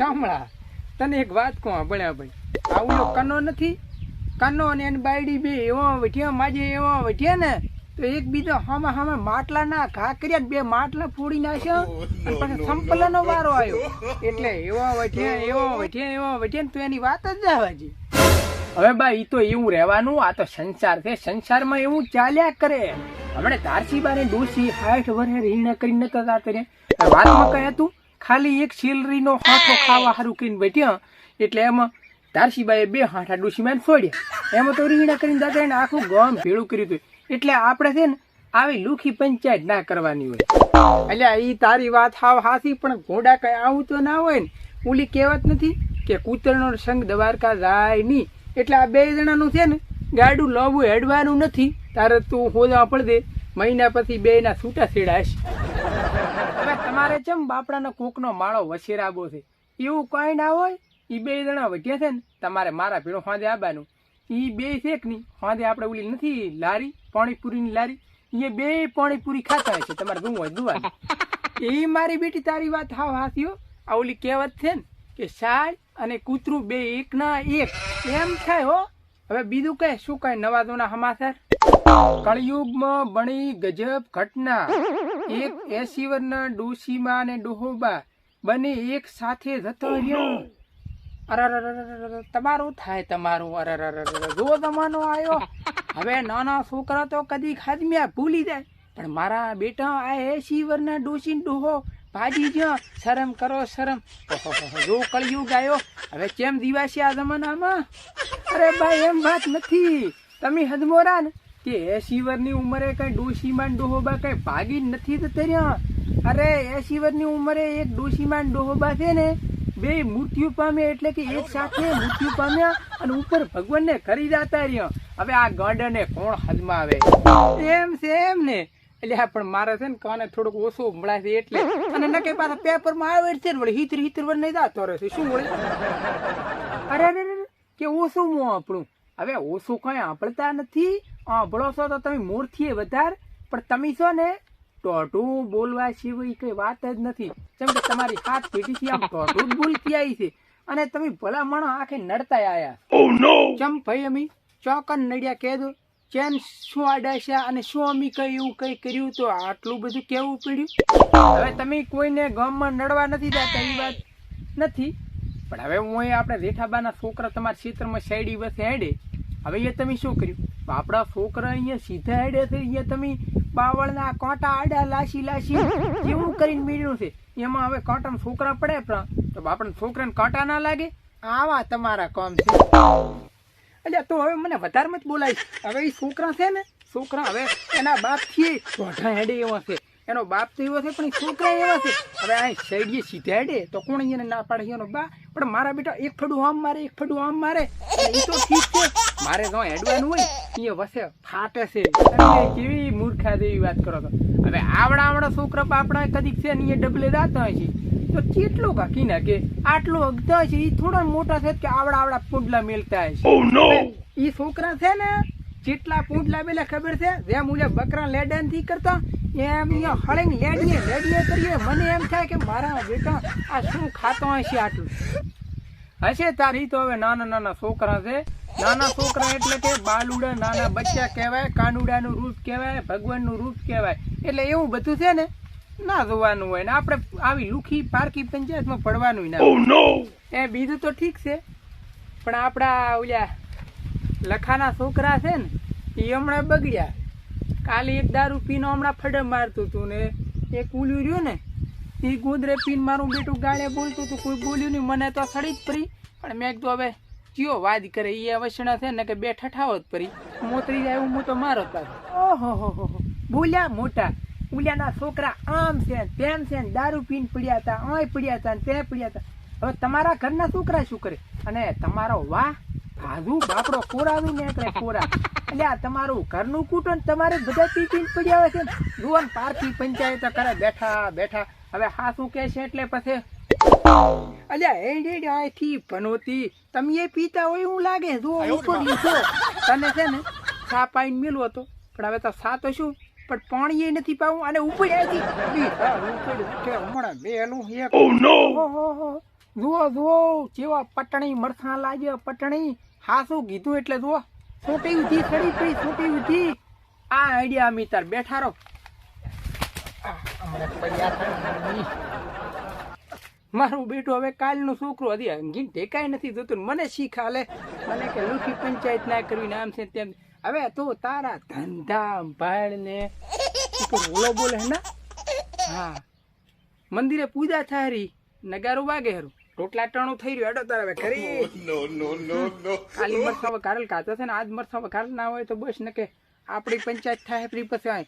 સાંભળા. તને એક વાત કહું ભણ્યા ભાઈ. આવું કનો નથી? કનો અને એની બાયડી બે એવા વઠ્યા માજે એવા વઠ્યા ને તો એક બીજો હામાં હામે માટલા ના ઘા કર્યા ને બે માટલા ફોડી નાખ્યા અને પછી સંપલનો વારો આવ્યો. એટલે એવા વઠ્યા એવા વઠ્યા એવા વઠ્યા ને તો એની વાત જ જવાજી હવે બા ઈ તો એવું રહેવાનું આ તો સંસાર છે. સંસારમાં એવું ચાલ્યા કરે. હમણે તારસીબાને ડોસી હાઠ વરે રીણ કરીને કદાચ વાત વાતમાં કઈ હતું? ખાલી એક સેલરીનો હાથો ખાવા હારું કરીને બેઠ્યા એટલે એમાં તારસીબાએ બે હાંઠા ડુસીમાં ફોડ્યા. એમાં તો રીંગણા કરીને દાદા એને આખું ગામ ભેળું કર્યું હતું. એટલે આપણે છે ને આવી લુખી પંચાયત ના કરવાની હોય. એટલે એ તારી વાત હાવ હાથી પણ ઘોડા કઈ આવું તો ના હોય ને. ઓલી કહેવત નથી કે કૂતરનો સંગ દ્વારકા જાય નહીં. એટલે આ બે જણાનું છે ને ગાડું લાવવું હેડવાનું નથી. તારે તું હોદા પડદે મહિના પછી બે ના છૂટા છેડાશ તમારે ચમ બાપડાનો કોકનો માળો વશેરાબો છે? એવું કઈ ના હોય? એ બે જણા વધ્યા છે ને, તમારે મારા ભેળો હાંદે આવવાનું એ બે છે કે નહીં હાંદે આપણે ઓલી નથી લારી, પાણીપુરીની લારી? એ બે પાણીપુરી ખાતા હોય છે, તમારે શું હોય દુવા એ મારી બેટી તારી વાત હાવ હાથીઓ આ ઓલી કહેવત છે ને કે સાળ અને કૂતરું બે એકના એક. એમ થાય હો. હવે બીજું કઈ? શું કઈ નવા જૂના સમાચાર? કળિયુગમાં બની ગજબ ઘટના. એક એસીવરના વર્ષના અને ડોહોબા બંને એક સાથે જતો રહ્યો. તમારું થાય તમારું. જો જમાનો આવ્યો હવે નાના છોકરા તો કદી ખાદમ્યા ભૂલી જાય. પણ મારા બેટા આ એસીવરના ને ડોહો ભાજી જ્યાં શરમ કરો શરમ. જો કળિયુગ આવ્યો હવે કેમ દિવાસી આ જમાનામાં? અરે ભાઈ, એમ વાત નથી. તમે હદમોરા ને કે એસી વર્ષની ઉંમરે કઈ ડોશીમાન ડોહોબા કઈ ભાગી નથી તો તર્યા અરે એસી વર્ષની ઉંમરે એક ડોશીમાન ડોહોબા છે ને બે મૃત્યુ પામ્યા એટલે કે એક સાથે મૃત્યુ પામ્યા અને ઉપર ભગવાનને કરી જાતા રહ્યા. હવે આ ગાંડાને કોણ હદમાં આવે એમ છે એમ ને. એટલે હા પણ મારે છે ને કાને થોડુંક ઓછું મળાય છે એટલે. અને નકે પાછા પેપરમાં આવે છે ને વળી હિતર હિતર વર નહીં જાતો રહે છે શું વળી? અરે અરે, કે ઓછું મોં આપણું. હવે ઓછું કઈ આપણતા નથી? આંભળો છો તો તમે મૂર્તિએ વધાર પણ તમે છો ને ટોટું બોલવા સિવાય કઈ વાત જ નથી. જેમ કે તમારી હાથ પેટીથી આમ ટોટું જ બોલતી આવી છે. અને તમે ભલા માણો આખે નડતા આયા. ચમ ભાઈ અમી ચોકન નડિયા કહે દો ચેન શું આડાશ્યા અને શું અમી કઈ એવું કઈ કર્યું તો આટલું બધું કેવું પડ્યું? હવે તમે કોઈને ગામમાં નડવા નથી જતા એ વાત નથી. પણ હવે હું આપણે જેઠાબાના છોકરા તમારા ક્ષેત્રમાં સાઈડી બસ હેડે. હવે એ તમે શું કર્યું? આપણા છોકરા અહીંયા સીધા હેડે છે, અહીંયા તમે બાવળના કોટા આડા લાસી લાસી કેવું કરીને મેળ્યું છે. એમાં હવે કાંટામાં છોકરા પડે પણ તો આપણને છોકરાને કોટા ના લાગે? આવા તમારા કામ છે. એટલે તો હવે મને વધારે મત બોલાય. હવે એ છોકરા છે ને, છોકરા હવે એના બાપથી દોઢા હેડે એવા છે. એનો બાપ તો એવો છે, પણ છોકરા એવા છે. હવે આ શેડીએ સીધા હેડે, તો કોણ અહીંયા ના પાડે એનો બા? પણ મારા બેટા એક ફડું આમ મારે, એક ફડું આમ મારે. એ તો ઠીક છે. મારે જો હેડવાનું હોય એ વસે ફાટે છે. કેવી મૂર્ખા જેવી વાત કરો તો હવે આવડા આવડા છોકરા બાપડા કદીક છે ને એ ડબલે દાતા હોય છે. તો કેટલો બાકી ના કે આટલો અગતા છે એ થોડા મોટા છે કે આવડા આવડા પુંડલા મેલતા છે. એ છોકરા છે ને જેટલા પૂંડલા મેલા ખબર છે જેમ મુજબ બકરા લેડનથી કરતા એમ અહીંયા હળંગ લેડીએ લેડીએ કરીએ મને એમ થાય કે મારા બેટા આ શું ખાતો હશે આટલું? હશે તારી તો હવે નાના નાના છોકરા છે નાના છોકરા એટલે કે બાલુડા નાના બચ્ચા કહેવાય કાનુડાનું રૂપ કહેવાય ભગવાનનું રૂપ કહેવાય. એટલે એવું બધું છે ને ના જોવાનું હોય ને. આપણે આવી લુખી પારકી પંચાયતમાં પડવાનું ના એ બીજું તો ઠીક છે. પણ આપણા ઓલા લખાના છોકરા છે ને એ હમણાં બગડ્યા. કાલે એક દારૂ પીનો હમણાં ફડે મારતું હતું ને. એક ઉલ્યું રહ્યું ને એ ગોદરે પીન મારું બેટું ગાળે બોલતું હતું કોઈ બોલ્યું નહીં મને તો સડી જ પડી. પણ મેં કીધું હવે કયો વાદ કરે એ વસણા છે ને કે બે ઠઠાવો જ પડી મોતરી જાય હું તો મારો પાછો ઓહો, હો હો. બોલ્યા મોટા. ઉલ્યાના છોકરા આમ છે તેમ છે દારૂ પીને પડ્યા હતા, આય પડ્યા હતા તે પડ્યા હતા. હવે તમારા ઘરના છોકરા શું કરે? અને તમારો વાહ ભાજુ બાપડો કોરાવી ને એટલે કોરા? એટલે આ તમારું ઘરનું કુટુંબ તમારે બધા પી પીને પડ્યા હોય છે ને? જુઓ ને પારકી પંચાયત કરે, બેઠા બેઠા. હવે હા શું કે છે એટલે પછી? અલ્યા એડી આથી ભનોતી. તમે એ પીતા હોય એવું લાગે જો ઉપર લીધો તને છે ને સા પાઈન મેલો હતો. પણ હવે તો સા તો શું? પણ પાણી એ નથી પાવું અને ઉપર આવી બી કે હમણાં બેલું એક જુઓ જુઓ જેવા પટણી મરથા લાગ્યો પટણી. હાસું કીધું એટલે જુઓ. છોટી ઉધી સડી પડી છોટી ઉધી આ આઈડિયા મિત્ર બેઠા રહો આ, હમણાં પડ્યા થાય. મારું બેટું હવે કાલનું છોકરું હજી અંગીન ટેકાય નથી જોતું મને શીખ હાલે મને કે લુખી પંચાયત ના કરવી નામ આમ છે તેમ. હવે તો તારા ધંધા ભાડ ને બોલો બોલે હે ને? હા. મંદિરે પૂજા થાય રહી નગારું વાગે હરું. રોટલા ટાણું થઈ રહ્યું એડો તારા હવે કરી કાલી મરસા વઘારેલ કાચા છે ને આજ મરસા વઘારેલ ના હોય તો બસ ને કે આપણી પંચાયત થાય ફરી પછી આય.